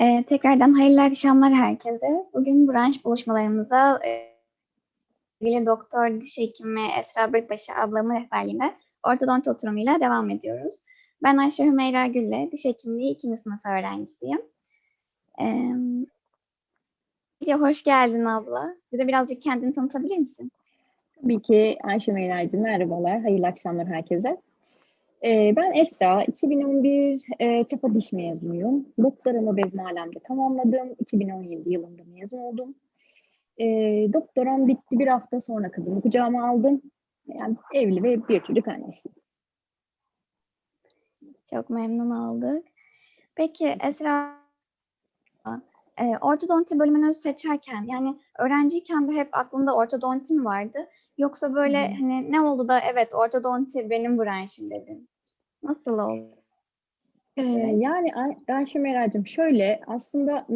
Ee, tekrardan hayırlı akşamlar herkese. Bugün branş buluşmalarımıza e, sevgili doktor diş hekimi Esra Bölükbaşı ablamın rehberliğinde ortodonti oturumuyla devam ediyoruz. Ben Ayşe Hümeyra Gülle, diş hekimliği ikinci sınıf öğrencisiyim. Ee, hoş geldin abla. Bize birazcık kendini tanıtabilir misin? Tabii ki Ayşe Meyra'cığım merhabalar, hayırlı akşamlar herkese. Ee, ben Esra, 2011 e, Çapa Diş mezunuyum. Doktoramı Bezmalem'de tamamladım. 2017 yılında mezun oldum. E, doktoram bitti bir hafta sonra kızımı kucağıma aldım. Yani evli ve bir çocuk annesiyim. Çok memnun olduk. Peki Esra, e, ortodonti bölümünü seçerken yani öğrenciyken de hep aklında ortodonti mi vardı? Yoksa böyle Hmm. hani ne oldu da evet ortodonti benim branşım dedin. Nasıl oldu? Ee, yani Ay- Ayşe Meyra'cığım şöyle aslında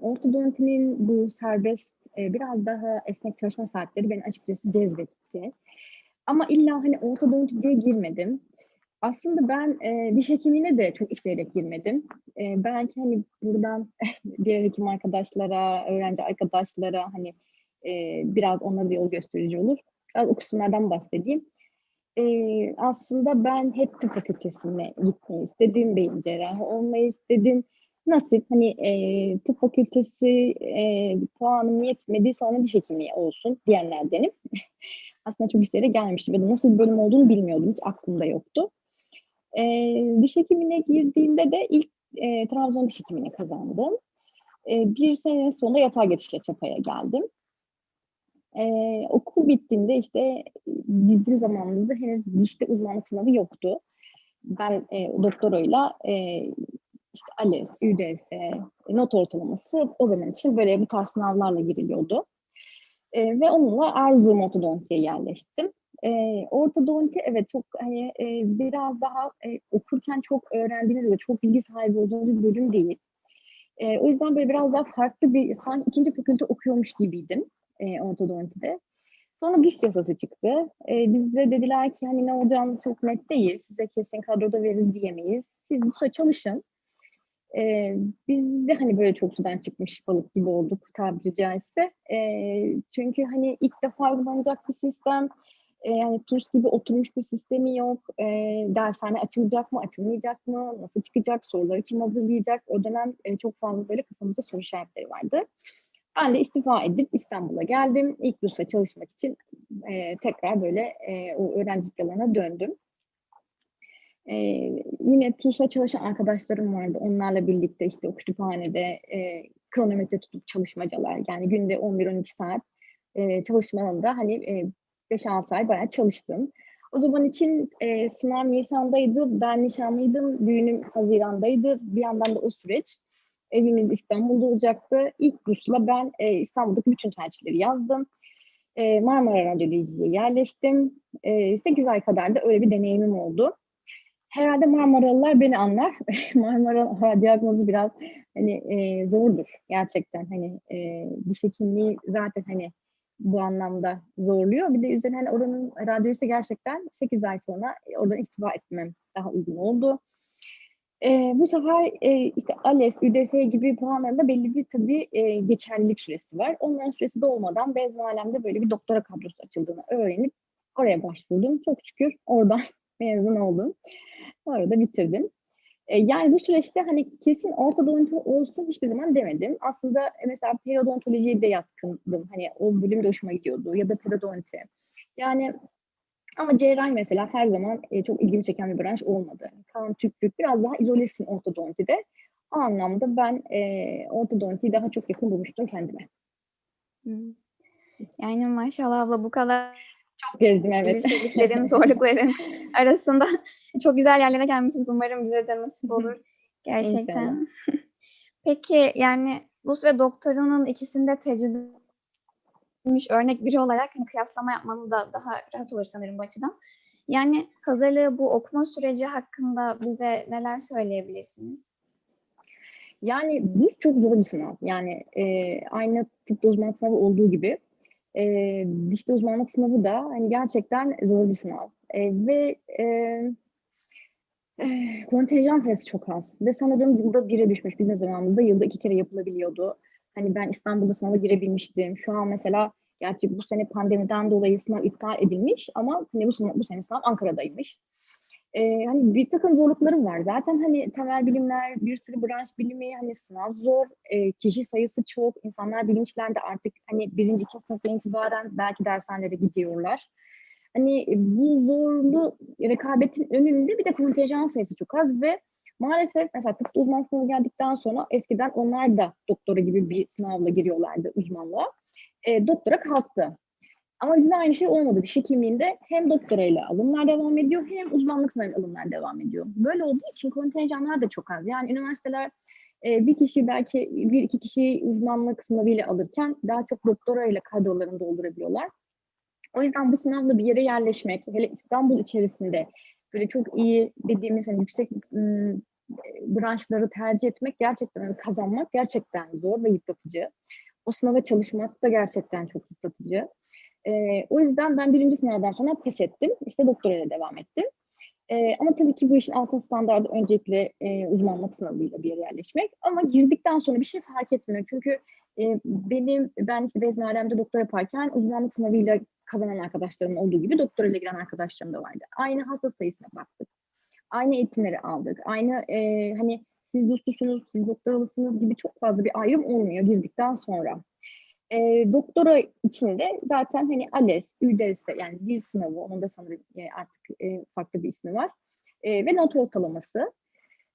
ortodontinin bu serbest e, biraz daha esnek çalışma saatleri beni açıkçası cezbetti. Ama illa hani ortodonti diye girmedim. Aslında ben e, diş hekimliğine de çok isteyerek girmedim. E, belki hani buradan diğer hekim arkadaşlara, öğrenci arkadaşlara hani e, biraz onlara da yol gösterici olur. Biraz o kısımlardan bahsedeyim. E, aslında ben hep tıp fakültesine gitmeyi istedim, beyin cerrahı olmayı istedim. Nasip hani e, tıp fakültesi e, puanım yetmedi sonra diş hekimliği olsun diyenlerdenim. Aslında çok isteyerek gelmemiştim. Ya da nasıl bir bölüm olduğunu bilmiyordum. Hiç aklımda yoktu. E, diş hekimine girdiğimde de ilk e, Trabzon diş hekimini kazandım. E, bir sene sonra yatay geçişle Çapa'ya geldim. E, okul bittiğinde işte bizim zamanımızda henüz dişte uzmanlık sınavı yoktu. Ben e, doktorayla e, işte ALES, ÜDS, not ortalaması o zaman için böyle bu tarz sınavlarla giriliyordu. E, ve onunla Erzurum ortodontiye yerleştim. E, ortodonti evet çok hani e, biraz daha e, okurken çok öğrendiğiniz ve çok bilgi sahibi olduğunuz bir bölüm değil. E, o yüzden böyle biraz daha farklı bir sanki ikinci fakülte okuyormuş gibiydim e, ortodontide. Sonra düş yasası çıktı. E, bize dediler ki hani ne olacağını çok net değil. Size kesin kadroda veririz diyemeyiz. Siz bu çalışın. E, biz de hani böyle çok sudan çıkmış balık gibi olduk tabiri caizse. E, çünkü hani ilk defa uygulanacak bir sistem. E, yani TURS gibi oturmuş bir sistemi yok. E, dershane açılacak mı, açılmayacak mı, nasıl çıkacak, soruları kim hazırlayacak? O dönem e, çok fazla böyle kafamızda soru işaretleri vardı. Ben de istifa edip İstanbul'a geldim. İlk DUS'a çalışmak için e, tekrar böyle e, o öğrencilik yıllarına döndüm. E, yine TUS'a çalışan arkadaşlarım vardı. Onlarla birlikte işte o kütüphanede e, kronometre tutup çalışmacalar. Yani günde 11-12 saat e, çalışma hani e, 5-6 ay bayağı çalıştım. O zaman için e, sınav Nisan'daydı, ben nişanlıydım, düğünüm Haziran'daydı. Bir yandan da o süreç. Evimiz İstanbul'da olacaktı. İlk bursla ben e, İstanbul'daki bütün tercihleri yazdım. E, Marmara Radyoloji'ye yerleştim. E, 8 ay kadar da öyle bir deneyimim oldu. Herhalde Marmaralılar beni anlar. Marmara diagnozu biraz hani e, zordur gerçekten. Hani e, diş hekimliği zaten hani bu anlamda zorluyor. Bir de üzerine hani oranın radyolojisi gerçekten 8 ay sonra oradan istifa etmem daha uygun oldu. E, bu sefer e, işte ALES, ÜDS gibi puanlarında belli bir tabii e, geçerlilik süresi var. Onların süresi dolmadan Bezmalem'de böyle bir doktora kadrosu açıldığını öğrenip oraya başvurdum. Çok şükür oradan mezun oldum. Orada bitirdim. E, yani bu süreçte hani kesin ortodonti olsun hiçbir zaman demedim. Aslında mesela periodontolojiye de yatkındım. Hani o bölüm de hoşuma gidiyordu ya da periodonti. Yani ama cerrahi mesela her zaman e, çok ilgimi çeken bir branş olmadı. Kan tüplük biraz daha izolesin ortodontide. O anlamda ben e, ortodontiyi daha çok yakın bulmuştum kendime. Yani maşallah abla bu kadar Çok gezdim evet. belirsizliklerin, zorlukların arasında çok güzel yerlere gelmişsiniz. Umarım bize de nasip olur. Gerçekten. Peki yani Lus ve doktorunun ikisinde tecrübe edilmiş örnek biri olarak hani kıyaslama yapmanız da daha rahat olur sanırım bu açıdan. Yani hazırlığı bu okuma süreci hakkında bize neler söyleyebilirsiniz? Yani bu çok zor bir sınav. Yani e, aynı tıp uzmanlık sınavı olduğu gibi e, dişli uzmanlık sınavı da hani gerçekten zor bir sınav. E, ve e, Eh, kontenjan sayısı çok az ve sanırım yılda bire düşmüş. Bizim zamanımızda yılda iki kere yapılabiliyordu. Hani ben İstanbul'da sınava girebilmiştim. Şu an mesela gerçi bu sene pandemiden dolayı sınav iptal edilmiş ama hani bu, sınav, bu sene sınav Ankara'daymış. Ee, hani bir takım zorluklarım var. Zaten hani temel bilimler, bir sürü branş bilimi, hani sınav zor, e, kişi sayısı çok, insanlar bilinçlendi artık hani birinci, ikinci sınıftan itibaren belki dershanelere gidiyorlar. Hani bu zorlu rekabetin önünde bir de kontenjan sayısı çok az ve maalesef mesela tıpta uzman sınavı geldikten sonra eskiden onlar da doktora gibi bir sınavla giriyorlardı uzmanlığa. E, doktora kalktı. Ama bizde aynı şey olmadı. Diş hekimliğinde hem doktorayla alımlar devam ediyor hem uzmanlık sınavıyla alımlar devam ediyor. Böyle olduğu için kontenjanlar da çok az. Yani üniversiteler e, bir kişi belki bir iki kişi uzmanlık sınavıyla alırken daha çok doktorayla kadrolarını doldurabiliyorlar. O yüzden bu sınavla bir yere yerleşmek, hele İstanbul içerisinde böyle çok iyi dediğimiz hani yüksek branşları tercih etmek gerçekten hani kazanmak gerçekten zor ve yıpratıcı. O sınava çalışmak da gerçekten çok yıpratıcı. Ee, o yüzden ben birinci sınavdan sonra pes ettim. İşte doktoraya devam ettim. Ee, ama tabii ki bu işin altın standardı öncelikle e, uzmanlık sınavıyla bir yere yerleşmek. Ama girdikten sonra bir şey fark etmiyor. Çünkü e, benim, ben işte Bezmi Alem'de doktor yaparken uzmanlık sınavıyla kazanan arkadaşlarım olduğu gibi doktora ile giren arkadaşlarım da vardı. Aynı hasta sayısına baktık. Aynı eğitimleri aldık. Aynı e, hani siz dostusunuz, siz doktoralısınız gibi çok fazla bir ayrım olmuyor girdikten sonra. E, doktora içinde zaten hani ALES, ÜDS yani dil sınavı, onun da sanırım e, artık e, farklı bir ismi var. E, ve not ortalaması.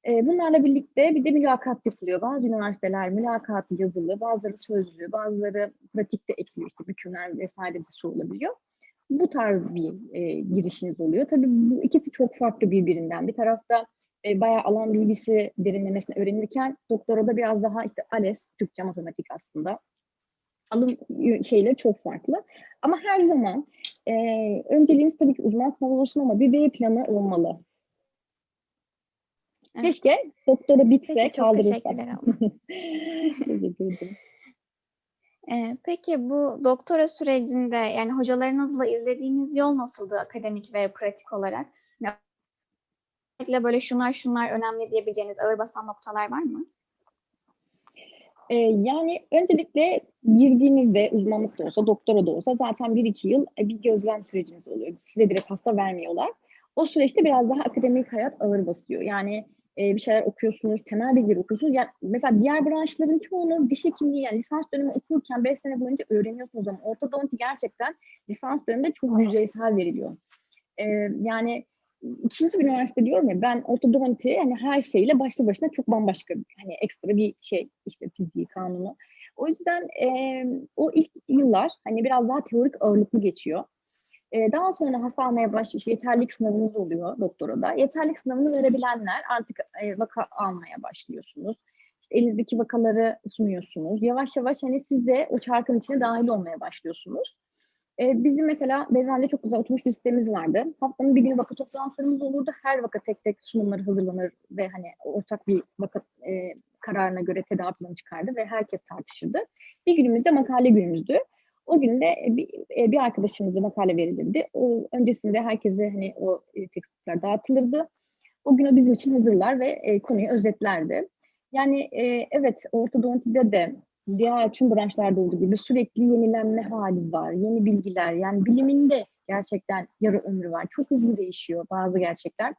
E, bunlarla birlikte bir de mülakat yapılıyor. Bazı üniversiteler mülakatı yazılı, bazıları sözlü, bazıları pratikte ekliyor. İşte bükümler vesaire de sorulabiliyor. Bu tarz bir e, girişiniz oluyor. Tabii bu ikisi çok farklı birbirinden. Bir tarafta e, bayağı alan bilgisi derinlemesine öğrenirken doktora da biraz daha işte ALES, Türkçe matematik aslında alım şeyleri çok farklı. Ama her zaman e, önceliğiniz tabii ki uzman sınavı olsun ama bir B planı olmalı. Evet. Keşke doktora bitse Peki, çok kaldırırsak. teşekkürler. Teşekkür ederim. Peki bu doktora sürecinde yani hocalarınızla izlediğiniz yol nasıldı akademik ve pratik olarak? Yani böyle şunlar şunlar önemli diyebileceğiniz ağır basan noktalar var mı? Yani öncelikle girdiğinizde uzmanlık da olsa, doktora da olsa zaten bir iki yıl e, bir gözlem süreciniz oluyor. Size direkt hasta vermiyorlar. O süreçte biraz daha akademik hayat ağır basıyor. Yani e, bir şeyler okuyorsunuz, temel bilgileri okuyorsunuz. Yani mesela diğer branşların çoğunu diş hekimliği yani lisans dönemi okurken 5 sene boyunca öğreniyorsunuz ama ortodonti gerçekten lisans döneminde çok yüzeysel veriliyor. E, yani ikinci bir üniversite diyorum ya ben ortodonti yani her şeyle başlı başına çok bambaşka hani ekstra bir şey işte fiziği kanunu. O yüzden e, o ilk yıllar hani biraz daha teorik ağırlıklı geçiyor. E, daha sonra hasta almaya. İşte yeterlik sınavınız oluyor doktorada. Yeterlik sınavını verebilenler artık e, vaka almaya başlıyorsunuz. İşte elinizdeki vakaları sunuyorsunuz. Yavaş yavaş hani siz de o çarkın içine dahil olmaya başlıyorsunuz. E, bizim mesela Bezmen'de çok güzel oturmuş bir sistemimiz vardı. Haftanın bir günü vaka toplantılarımız olurdu. Her vaka tek tek sunumları hazırlanır ve hani ortak bir vaka e, kararına göre tedavi planı çıkardı ve herkes tartışırdı. Bir günümüz de makale günümüzdü. O gün de bir, e, bir arkadaşımıza makale verilirdi. O, öncesinde herkese hani o e, tekstikler dağıtılırdı. O gün o bizim için hazırlar ve e, konuyu özetlerdi. Yani e, evet ortodontide de diğer tüm branşlarda olduğu gibi sürekli yenilenme hali var. Yeni bilgiler yani biliminde gerçekten yarı ömrü var. Çok hızlı değişiyor bazı gerçekler.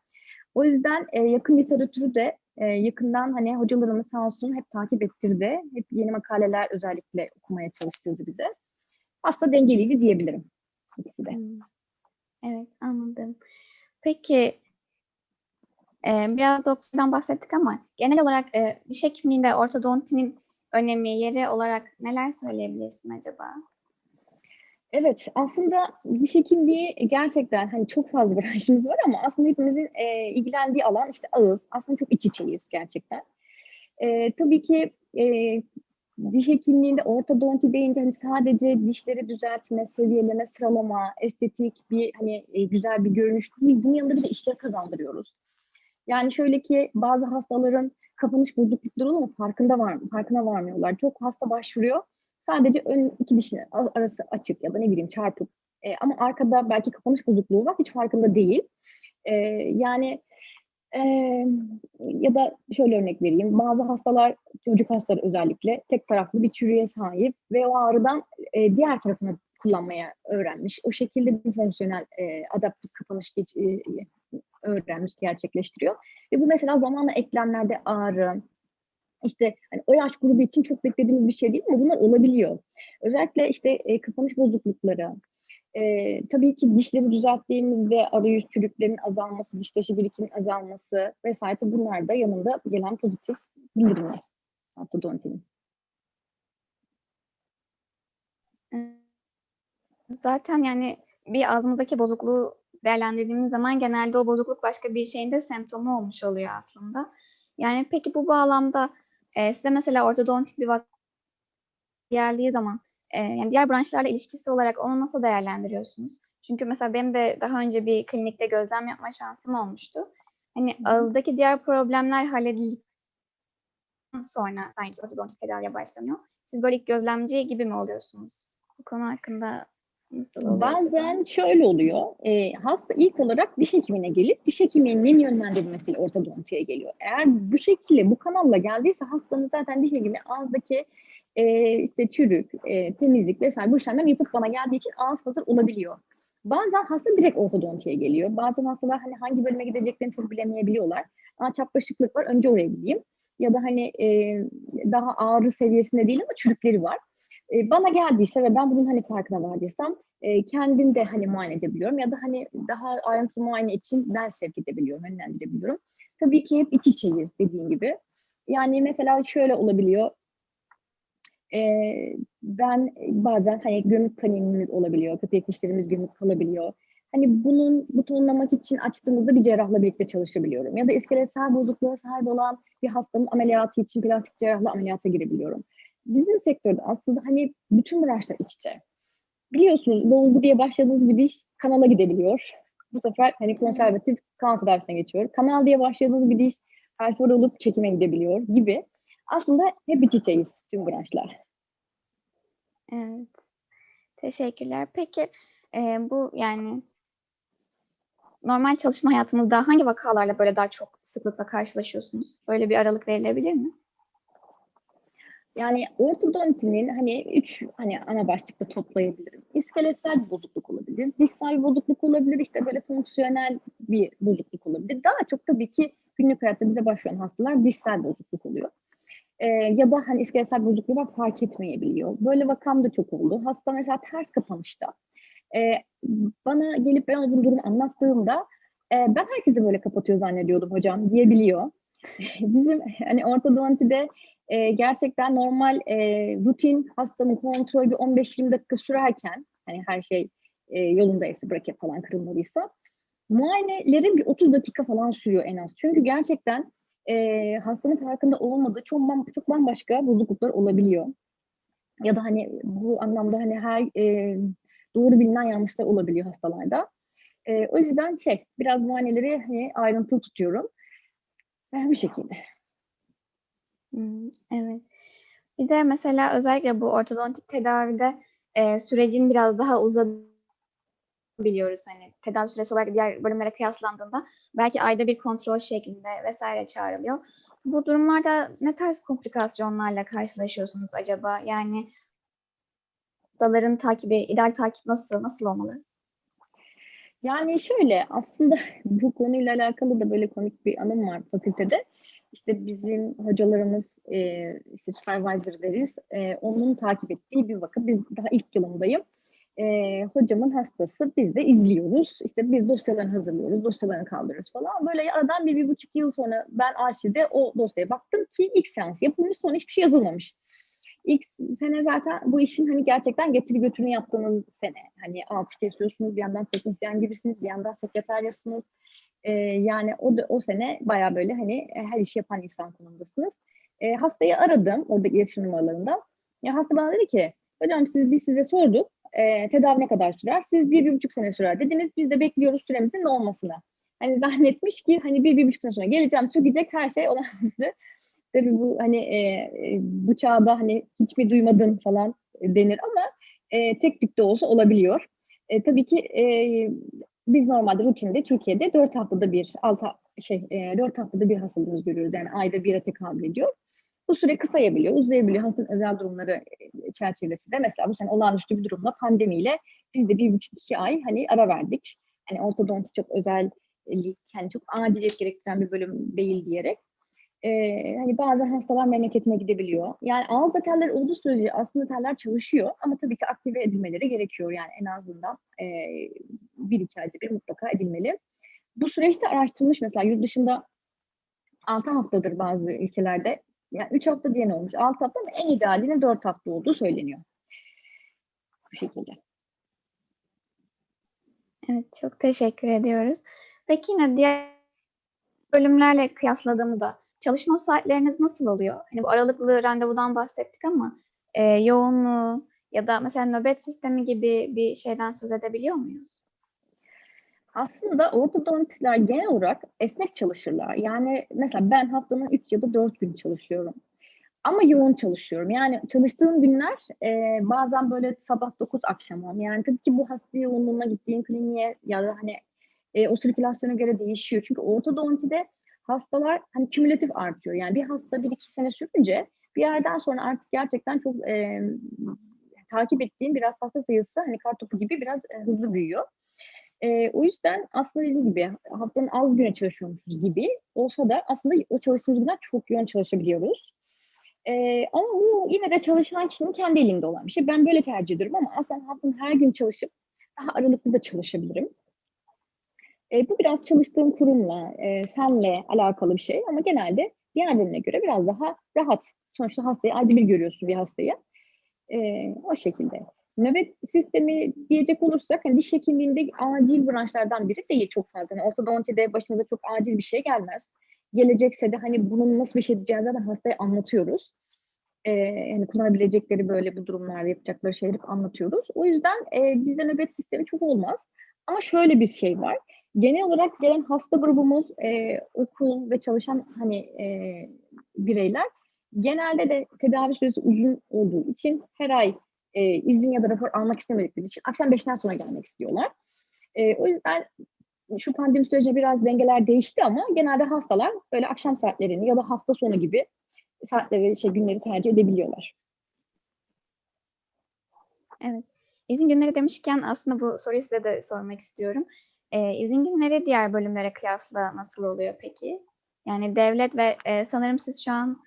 O yüzden e, yakın literatürü de e, yakından hani hocalarımız sağ olsun hep takip ettirdi. Hep yeni makaleler özellikle okumaya çalıştırdı bize. Aslında dengeliydi diyebilirim ikisi de. Hmm. Evet anladım. Peki e, biraz doktordan bahsettik ama genel olarak e, diş hekimliğinde ortodontinin önemi, yeri olarak neler söyleyebilirsin acaba? Evet, aslında diş hekimliği gerçekten hani çok fazla branşımız var ama aslında hepimizin e, ilgilendiği alan işte ağız. Aslında çok iç içeyiz gerçekten. E, tabii ki e, diş hekimliğinde ortodonti deyince hani sadece dişleri düzeltme, seviyeleme, sıralama, estetik bir hani e, güzel bir görünüş değil. Bunun yanında bir de işleri kazandırıyoruz. Yani şöyle ki bazı hastaların kapanış bozuklukları ama farkında var farkına varmıyorlar. Çok hasta başvuruyor. Sadece ön iki dişin arası açık ya da ne bileyim çarpık. E, ama arkada belki kapanış bozukluğu var. Hiç farkında değil. E, yani Eee, ya da şöyle örnek vereyim, bazı hastalar, çocuk hastaları özellikle tek taraflı bir çürüğe sahip ve o ağrıdan, eee, diğer tarafını kullanmaya öğrenmiş. O şekilde bir fonksiyonel, eee, adaptif kapanış geç eee, öğrenmiş, gerçekleştiriyor ve bu mesela zamanla eklemlerde ağrı, işte, hani, o yaş grubu için çok beklediğimiz bir şey değil ama bunlar olabiliyor. Özellikle, işte, eee, kapanış bozuklukları, eee, tabii ki dişleri düzelttiğimizde arayüz çürüklerinin azalması, diş taşı birikiminin azalması vs. bunlar da yanında gelen pozitif bildirimler ortodontinin. Zaten, yani, bir ağzımızdaki bozukluğu değerlendirdiğimiz zaman genelde o bozukluk başka bir şeyin de semptomu olmuş oluyor aslında. Yani, peki bu bağlamda, eee, size mesela ortodontik bir vaka geldiği zaman, yani, diğer branşlarla ilişkisi olarak onu nasıl değerlendiriyorsunuz? Çünkü mesela benim de daha önce bir klinikte gözlem yapma şansım olmuştu. Hani, Hı ağızdaki diğer problemler halledildikten sonra sanki ortodontik tedaviye başlanıyor. Siz böyle ilk gözlemci gibi mi oluyorsunuz? Bu konu hakkında nasıl oluyor acaba? Bazen şöyle oluyor, eee, hasta ilk olarak diş hekimine gelip diş hekiminin yönlendirmesiyle ortodontiye geliyor. Eğer bu şekilde, bu kanalla geldiyse hastanın zaten diş hekimi ağızdaki, eee, işte, çürük, eee, temizlik vs. bu işlemleri yapıp bana geldiği için ağız hazır olabiliyor. Bazen hasta direkt ortodontiye geliyor. Bazen hastalar, hani, hangi bölüme gideceklerini çok bilemeyebiliyorlar. A, çapraşıklık var, önce oraya gideyim ya da, hani, eee, daha ağrı seviyesinde değil ama çürükleri var. Eee, bana geldiyse ve ben bunun, hani, farkına vardıysam, eee, kendim de, hani, muayene edebiliyorum ya da, hani, daha ayrıntılı muayene için ben sevk edebiliyorum, yönlendirebiliyorum. Tabii ki hep iç içeyiz dediğin gibi. Yani, mesela şöyle olabiliyor eee, ben bazen, hani, gömük kanalimiz olabiliyor, köpek dişlerimiz gömük kalabiliyor. Hani, bunun butonlamak için açtığımızda bir cerrahla birlikte çalışabiliyorum ya da iskeletsel bozukluğa sahip olan bir hastanın ameliyatı için plastik cerrahla ameliyata girebiliyorum. Bizim sektörde aslında, hani, bütün branşlar iç içe. Biliyorsunuz dolgu diye başladığınız bir diş kanala gidebiliyor. Bu sefer, hani, konservatif kanal tedavisine geçiyor. Kanal diye başladığınız bir diş perfor olup çekime gidebiliyor gibi. Aslında hep iç içeyiz tüm branşlar. Evet. Teşekkürler. Peki, eee, bu, yani normal çalışma hayatınızda hangi vakalarla, böyle, daha çok sıklıkla karşılaşıyorsunuz? Böyle bir aralık verilebilir mi? Yani, ortodontinin, hani, 3, hani, ana başlıkta toplayabilirim. İskeletsel bir bozukluk olabilir, bir bozukluk olabilir, işte, böyle, fonksiyonel bir bozukluk olabilir. Daha çok tabii ki günlük hayatta bize başvuran hastalar dişsel bozukluk oluyor. Eee, ya da, hani, iskeletsel bir bozukluğu var, fark etmeyebiliyor. Böyle vakam da çok oldu. Hasta mesela ters kapanışta, eee, bana gelip ben bu durumu anlattığımda, eee, "Ben herkesi böyle kapatıyor zannediyordum hocam." diyebiliyor. Bizim, hani, ortodontide, eee, gerçekten normal, eee, rutin hastanın kontrolü bir 15-20 dakika sürerken, hani, her şey, eee, yolundaysa, braket falan kırılmadıysa, muayenelerim bir 30 dakika falan sürüyor en az. Çünkü gerçekten, eee, hastanın farkında olmadığı çok çok bambaşka bozukluklar olabiliyor. Ya da, hani, bu anlamda, hani, her, eee, doğru bilinen yanlışlar olabiliyor hastalarda. Eee, o yüzden şey, biraz muayeneleri, hani, ayrıntılı tutuyorum. Eee, bu şekilde. Hımm, evet. Bir de mesela özellikle bu ortodontik tedavide, eee, sürecin biraz daha uzadığını biliyoruz. Hani, tedavi süresi olarak diğer bölümlere kıyaslandığında belki ayda bir kontrol şeklinde vs. çağrılıyor. Bu durumlarda ne tarz komplikasyonlarla karşılaşıyorsunuz acaba? Yani hastaların takibi, ideal takip nasıl, nasıl olmalı? Yani, şöyle, aslında bu konuyla alakalı da böyle komik bir anım var fakültede. İşte, bizim hocalarımız, eee, işte, supervisor deriz, eee, onun takip ettiği bir vaka. Biz daha ilk yılımdayım. Eee, hocamın hastası, biz de izliyoruz. İşte, biz dosyalarını hazırlıyoruz, dosyalarını kaldırıyoruz falan. Böyle aradan 1-1,5 yıl sonra ben arşivde o dosyaya baktım ki ilk seans yapılmış, sonra hiçbir şey yazılmamış. İlk sene zaten bu işin, hani, gerçekten getiri götürünü yaptığınız sene. Hani, alçı kesiyorsunuz, bir yandan teknisyen gibisiniz, bir yandan sekreteryasınız. Eee, yani o o sene bayağı böyle, hani, her işi yapan insan konumundasınız. Eee, hastayı aradım oradaki iletişim numaralarından. Ya, hasta bana dedi ki, "Hocam siz biz size sorduk, eee, tedavi ne kadar sürer? Siz 1-1,5 sene sürer dediniz. Biz de bekliyoruz süremizin dolmasını." Hani, zannetmiş ki, hani, 1-1,5 sene sonra geleceğim, sökecek, her şey olağanüstü. Tabii bu, hani, eee, bu çağda, hani, "Hiç mi duymadın?" falan denir ama, eee, tek tük de olsa olabiliyor. Eee, tabii ki, eee, biz normalde rutinde Türkiye'de 4 haftada bir, 6 ha şey e, 4 haftada bir hastalığımız görüyoruz. Yani ayda bire tekabül ediyor. Bu süre kısayabiliyor, uzayabiliyor. Hastanın özel durumları e, çerçevesinde. Mesela bu sene olağanüstü bir durumla pandemiyle biz de bir buçuk iki ay hani ara verdik. Hani ortodonti çok özellik, yani çok aciliyet gerektiren bir bölüm değil diyerek. Ee, hani bazen hastalar memleketine gidebiliyor. Yani ağızda teller olduğu sürece aslında teller çalışıyor ama tabii ki aktive edilmeleri gerekiyor. Yani en azından e, bir iki ayda bir mutlaka edilmeli. Bu süreçte araştırılmış mesela yurt dışında 6 haftadır bazı ülkelerde. Yani 3 hafta diyen olmuş. 6 hafta ama en idealinin 4 hafta olduğu söyleniyor. Bu şekilde. Evet, çok teşekkür ediyoruz. Peki yine diğer bölümlerle kıyasladığımızda çalışma saatleriniz nasıl oluyor? Hani bu aralıklı randevudan bahsettik ama e, yoğunluğu ya da mesela nöbet sistemi gibi bir şeyden söz edebiliyor muyuz? Aslında ortodontistler genel olarak esnek çalışırlar. Yani mesela ben haftanın 3 ya da 4 gün çalışıyorum. Ama yoğun çalışıyorum. Yani çalıştığım günler e, bazen böyle sabah 9 akşam 10. Yani tabii ki bu hasta yoğunluğuna gittiğin kliniğe ya da hani e, o sirkülasyona göre değişiyor. Çünkü ortodontide hastalar hani kümülatif artıyor. Yani bir hasta bir iki sene sürünce bir yerden sonra artık gerçekten çok e, takip ettiğim biraz hasta sayısı hani kartopu gibi biraz e, hızlı büyüyor. E, o yüzden aslında dediğim gibi haftanın az güne çalışıyormuşuz gibi olsa da aslında o çalıştığımız günler çok yoğun çalışabiliyoruz. E, ama bu yine de çalışan kişinin kendi elinde olan bir şey. Ben böyle tercih ediyorum ama aslında haftanın her gün çalışıp daha aralıklı da çalışabilirim. E, bu biraz çalıştığım kurumla, e, senle alakalı bir şey ama genelde diğerlerine göre biraz daha rahat. Sonuçta hastayı ayda bir görüyorsun bir hastayı. E, o şekilde. Nöbet sistemi diyecek olursak hani diş hekimliğinde acil branşlardan biri değil çok fazla. Yani ortodontide başınıza çok acil bir şey gelmez. Gelecekse de hani bunun nasıl bir şey diyeceğiz zaten hastaya anlatıyoruz. Ee, yani kullanabilecekleri böyle bu durumlarda yapacakları şeyleri anlatıyoruz. O yüzden e, bizde nöbet sistemi çok olmaz. Ama şöyle bir şey var. Genel olarak gelen hasta grubumuz e, okul ve çalışan hani e, bireyler genelde de tedavi süresi uzun olduğu için her ay e, izin ya da rapor almak istemedikleri için akşam 5'ten sonra gelmek istiyorlar. E, o yüzden şu pandemi sürecinde biraz dengeler değişti ama genelde hastalar böyle akşam saatlerini ya da hafta sonu gibi saatleri, şey günleri tercih edebiliyorlar. Evet. İzin günleri demişken aslında bu soruyu size de sormak istiyorum. Ee, izin günleri diğer bölümlere kıyasla nasıl oluyor peki? Yani devlet ve e, sanırım siz şu an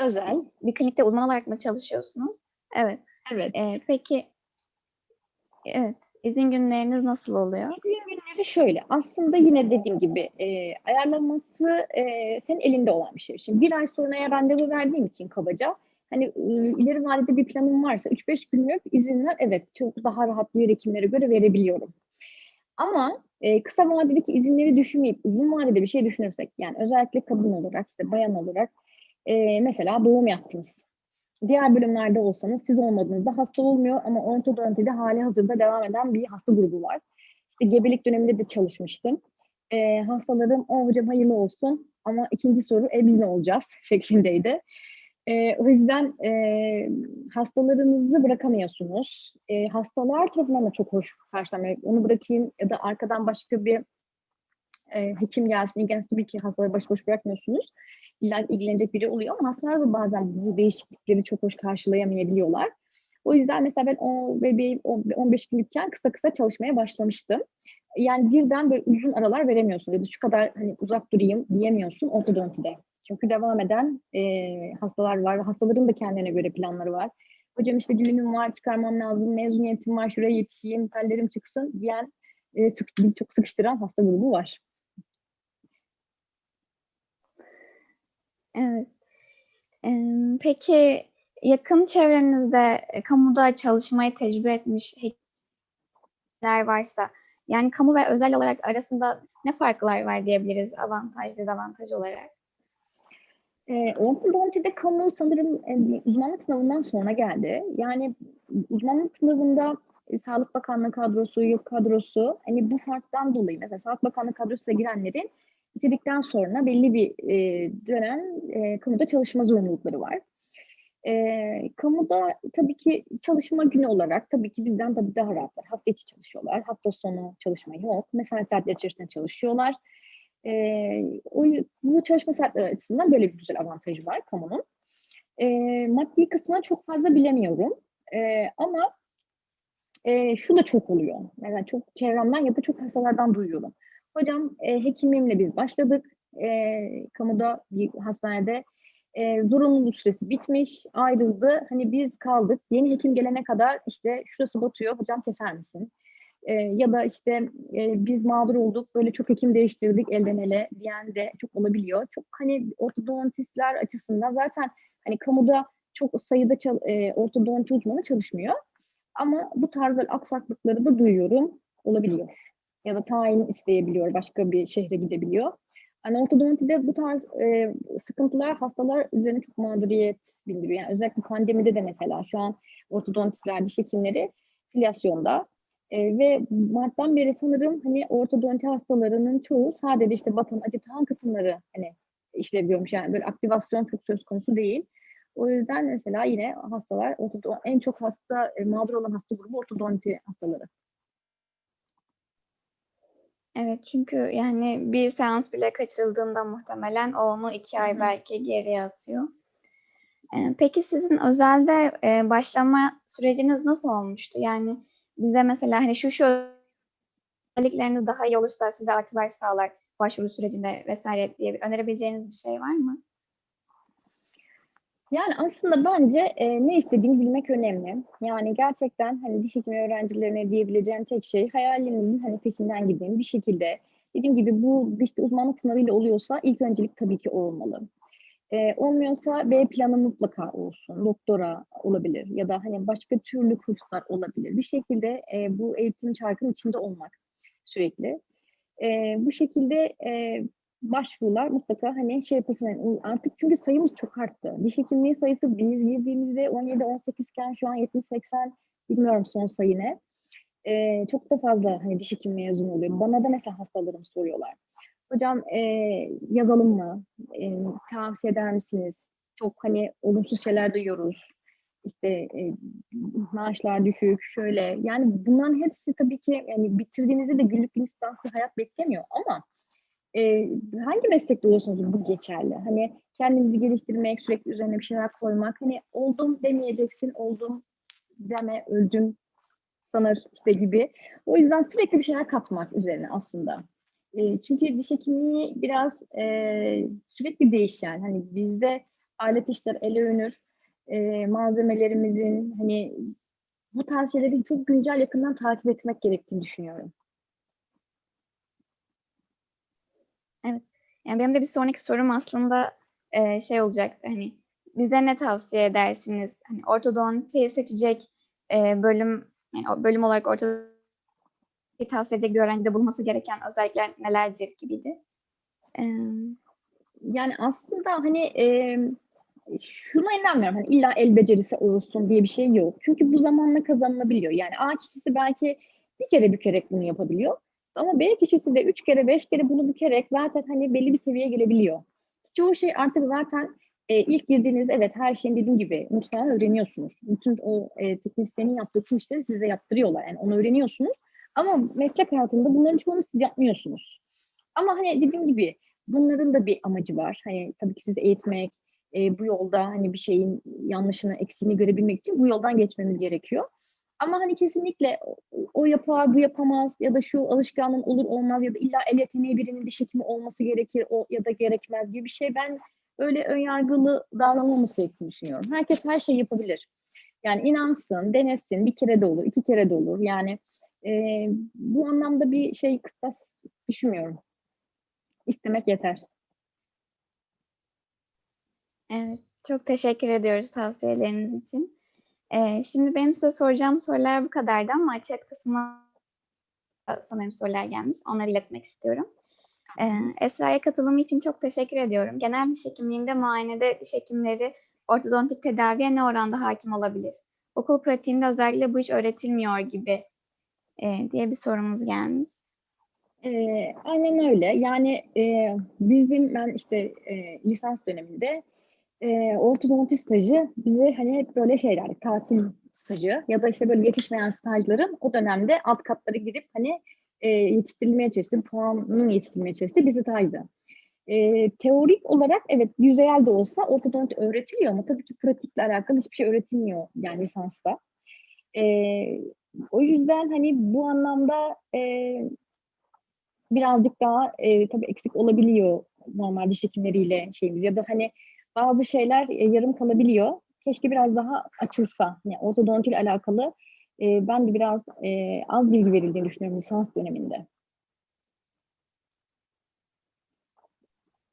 Özel. bir klinikte uzman olarak mı çalışıyorsunuz? Evet. Evet. Ee, peki evet izin günleriniz nasıl oluyor? İzin günleri şöyle. Aslında yine dediğim gibi e, ayarlaması e, senin elinde olan bir şey. Şimdi bir ay sonraya randevu verdiğim için kabaca hani e, ileri vadede bir planım varsa 3-5 günlük izinler evet çok daha rahat diğer hekimlere göre verebiliyorum. Ama e, kısa vadedeki izinleri düşünmeyip uzun vadede bir şey düşünürsek yani özellikle kadın olarak işte bayan olarak e, mesela doğum yaptınız. Diğer bölümlerde olsanız siz olmadığınızda hasta olmuyor ama ortodontide hali hazırda devam eden bir hasta grubu var. İşte gebelik döneminde de çalışmıştım. E, hastalarım o hocam hayırlı olsun ama ikinci soru e biz ne olacağız şeklindeydi. E, o yüzden e, hastalarınızı bırakamıyorsunuz. E, hastalar tarafından da çok hoş karşılanmıyor. Onu bırakayım ya da arkadan başka bir e, hekim gelsin, ilgilensin tabii ki hastaları baş boş bırakmıyorsunuz. İlla ilgilenecek biri oluyor ama hastalar da bazen bu değişiklikleri çok hoş karşılayamayabiliyorlar. O yüzden mesela ben o bebeğim 15 günlükken kısa kısa çalışmaya başlamıştım. Yani birden böyle uzun aralar veremiyorsun ya da şu kadar hani uzak durayım diyemiyorsun ortodontide. Çünkü devam eden e, hastalar var. Hastaların da kendine göre planları var. Hocam işte düğünüm var, çıkarmam lazım, mezuniyetim var, şuraya yetişeyim, tellerim çıksın diyen, e, sık, bizi çok sıkıştıran hasta grubu var. Evet. Peki yakın çevrenizde e, kamuda çalışmayı tecrübe etmiş hekimler varsa, yani kamu ve özel olarak arasında ne farklar var diyebiliriz avantaj, dezavantaj olarak? E, ortodontide kamu sanırım e, uzmanlık sınavından sonra geldi. Yani uzmanlık sınavında e, Sağlık Bakanlığı kadrosu, yok kadrosu hani bu farktan dolayı mesela Sağlık Bakanlığı kadrosuna girenlerin bitirdikten sonra belli bir e, dönem e, kamuda çalışma zorunlulukları var. E, kamuda tabii ki çalışma günü olarak tabii ki bizden tabii daha rahatlar. Hafta içi çalışıyorlar. Hafta sonu çalışma yok. Mesai saatleri içerisinde çalışıyorlar. E, o, bu çalışma saatleri açısından böyle bir güzel avantajı var kamunun. E, maddi kısmına çok fazla bilemiyorum. E, ama e, şu da çok oluyor. Yani çok çevremden ya da çok hastalardan duyuyorum. Hocam e, hekimliğimle biz başladık. E, kamuda bir hastanede e, zorunluluk süresi bitmiş, ayrıldı. Hani biz kaldık. Yeni hekim gelene kadar işte şurası batıyor, hocam keser misin? E, ya da işte e, biz mağdur olduk, böyle çok hekim değiştirdik elden ele diyen de çok olabiliyor. Çok hani ortodontistler açısından zaten hani kamuda çok sayıda çal, e, ortodonti uzmanı çalışmıyor. Ama bu tarz böyle aksaklıkları da duyuyorum, olabiliyor. Ya da tayin isteyebiliyor, başka bir şehre gidebiliyor. Hani ortodontide bu tarz e, sıkıntılar hastalar üzerine çok mağduriyet bindiriyor. Yani özellikle pandemide de mesela şu an ortodontistler, diş hekimleri filyasyonda. E, ve Mart'tan beri sanırım hani ortodonti hastalarının çoğu sadece işte batan, acıtan kısımları hani işlev görmüş. Yani böyle aktivasyon çok söz konusu değil. O yüzden mesela yine hastalar, en çok hasta, e, mağdur olan hasta grubu ortodonti hastaları. Evet çünkü yani bir seans bile kaçırıldığında muhtemelen o onu iki ay belki geriye atıyor. Ee, peki sizin özelde e, başlama süreciniz nasıl olmuştu? Yani bize mesela hani şu şu özellikleriniz daha iyi olursa size artılar sağlar başvuru sürecinde vesaire diye önerebileceğiniz bir şey var mı? Yani aslında bence e, ne istediğini bilmek önemli. Yani gerçekten hani diş hekimi öğrencilerine diyebileceğim tek şey hayalinizin hani peşinden gidin bir şekilde. Dediğim gibi bu işte uzmanlık sınavıyla oluyorsa ilk öncelik tabii ki olmalı. E, olmuyorsa B planı mutlaka olsun. Doktora olabilir ya da hani başka türlü kurslar olabilir. Bir şekilde e, bu eğitim çarkının içinde olmak sürekli. E, bu şekilde e, başvurular mutlaka hani şey yapılsın. Yani artık çünkü sayımız çok arttı. Diş hekimliği sayısı biz girdiğimizde 17-18 iken şu an 70-80 bilmiyorum son sayı ne. Ee, çok da fazla hani diş hekim mezunu oluyor. Bana da mesela hastalarım soruyorlar. Hocam e, yazalım mı? E, tavsiye eder misiniz? Çok hani olumsuz şeyler duyuyoruz. İşte e, maaşlar düşük, şöyle. Yani bunların hepsi tabii ki yani bitirdiğinizde de güllük gülistanlık bir hayat beklemiyor ama e, hangi meslekte olursanız bu geçerli. Hani kendimizi geliştirmek, sürekli üzerine bir şeyler koymak. Hani oldum demeyeceksin, oldum deme, öldüm sanır işte gibi. O yüzden sürekli bir şeyler katmak üzerine aslında. E, çünkü diş hekimliği biraz e, sürekli değişen. Hani bizde alet işler ele övünür. E, malzemelerimizin hani bu tarz şeyleri çok güncel yakından takip etmek gerektiğini düşünüyorum. Evet. Yani benim de bir sonraki sorum aslında e, şey olacak hani bize ne tavsiye edersiniz? Hani ortodonti seçecek e, bölüm yani bölüm olarak ortodonti tavsiye edecek bir öğrencide bulması gereken özellikler nelerdir gibiydi. E, yani aslında hani e, şuna inanmıyorum. Hani illa el becerisi olsun diye bir şey yok. Çünkü bu zamanla kazanılabiliyor. Yani A kişisi belki bir kere bükerek bunu yapabiliyor. Ama B kişisi de üç kere, beş kere bunu bükerek zaten hani belli bir seviyeye gelebiliyor. Çoğu şey artık zaten e, ilk girdiğinizde evet her şeyin dediğim gibi mutfağını öğreniyorsunuz. Bütün o e, teknisyenin yaptığı tüm işleri size yaptırıyorlar. Yani onu öğreniyorsunuz. Ama meslek hayatında bunların çoğunu siz yapmıyorsunuz. Ama hani dediğim gibi bunların da bir amacı var. Hani tabii ki sizi eğitmek, e, bu yolda hani bir şeyin yanlışını, eksiğini görebilmek için bu yoldan geçmemiz gerekiyor. Ama hani kesinlikle o yapar, bu yapamaz ya da şu alışkanlığın olur olmaz ya da illa el yeteneği birinin diş hekimi olması gerekir o ya da gerekmez gibi bir şey ben öyle önyargılı davranılmaması gerektiğini düşünüyorum. Herkes her şeyi yapabilir. Yani inansın, denesin, bir kere de olur, iki kere de olur. Yani e, bu anlamda bir şey kıstas düşünmüyorum. İstemek yeter. Evet, çok teşekkür ediyoruz tavsiyeleriniz için. Ee, şimdi benim size soracağım sorular bu kadardı ama chat kısmına sanırım sorular gelmiş. Onları iletmek istiyorum. Ee, Esra'ya katılımı için çok teşekkür ediyorum. Genel diş hekimliğinde muayenede diş hekimleri ortodontik tedaviye ne oranda hakim olabilir? Okul pratiğinde özellikle bu iş öğretilmiyor gibi diye bir sorumuz gelmiş. E, aynen öyle. Yani e, bizim ben işte e, lisans döneminde e, ortodonti stajı bize hani hep böyle şeyler, tatil stajı ya da işte böyle yetişmeyen stajların o dönemde alt katları girip hani e, yetiştirilmeye çalıştı, puanının yetiştirilmeye çalıştığı bir sitaydı. E, teorik olarak evet yüzeyel de olsa ortodonti öğretiliyor ama tabii ki pratikle alakalı hiçbir şey öğretilmiyor yani lisansta. E, o yüzden hani bu anlamda e, birazcık daha e, tabii eksik olabiliyor normal diş hekimleriyle şeyimiz ya da hani bazı şeyler e, yarım kalabiliyor. Keşke biraz daha açılsa. Yani ortodonti ile alakalı e, ben de biraz e, az bilgi verildiğini düşünüyorum lisans döneminde.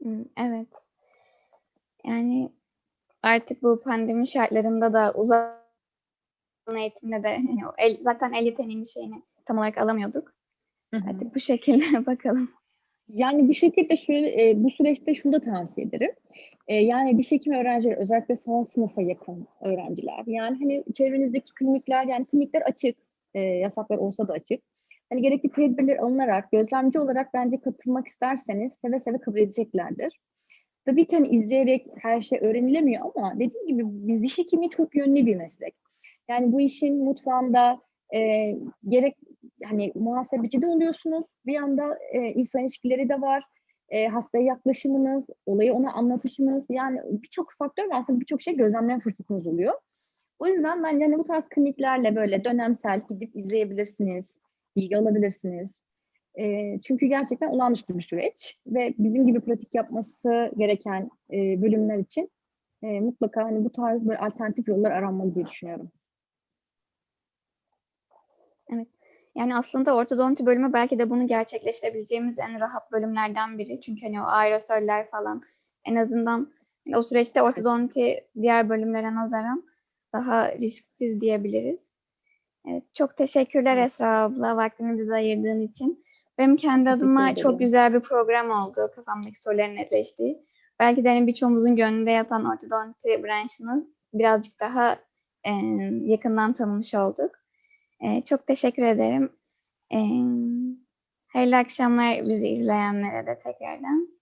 Hmm, Evet. Yani artık bu pandemi şartlarında da uzaktan eğitimde de o el, zaten el yeteneğinin şeyini tam olarak alamıyorduk. Artık bu şekilde bakalım. Yani bu şekilde şöyle, e, bu süreçte şunu da tavsiye ederim. E, yani diş hekimi öğrencileri özellikle son sınıfa yakın öğrenciler. Yani hani çevrenizdeki klinikler yani klinikler açık. E, yasaklar olsa da açık. Hani gerekli tedbirler alınarak gözlemci olarak bence katılmak isterseniz seve seve kabul edeceklerdir. Tabii ki hani izleyerek her şey öğrenilemiyor ama dediğim gibi biz diş hekimliği çok yönlü bir meslek. Yani bu işin mutfağında e, gerek hani muhasebeci de oluyorsunuz. Bir yanda e, insan ilişkileri de var. E, hastaya yaklaşımınız, olayı ona anlatışınız. Yani birçok faktör var. Aslında birçok şey gözlemleme fırsatınız oluyor. O yüzden bence hani bu tarz kliniklerle böyle dönemsel gidip izleyebilirsiniz, bilgi alabilirsiniz. E, çünkü gerçekten olağanüstü bir süreç ve bizim gibi pratik yapması gereken e, bölümler için e, mutlaka hani bu tarz böyle alternatif yollar aranmalı diye düşünüyorum. Yani aslında ortodonti bölümü belki de bunu gerçekleştirebileceğimiz en rahat bölümlerden biri. Çünkü hani o aerosoller falan en azından hani o süreçte ortodonti diğer bölümlere nazaran daha risksiz diyebiliriz. Evet, çok teşekkürler. Esra abla vaktini bize ayırdığın için. Benim kendi adıma çok güzel bir program oldu kafamdaki soruların netleştiği. Belki de hani birçoğumuzun gönlünde yatan ortodonti branşını birazcık daha e, yakından tanımış olduk. E, çok teşekkür ederim. E, hayırlı akşamlar bizi izleyenlere de tekrardan.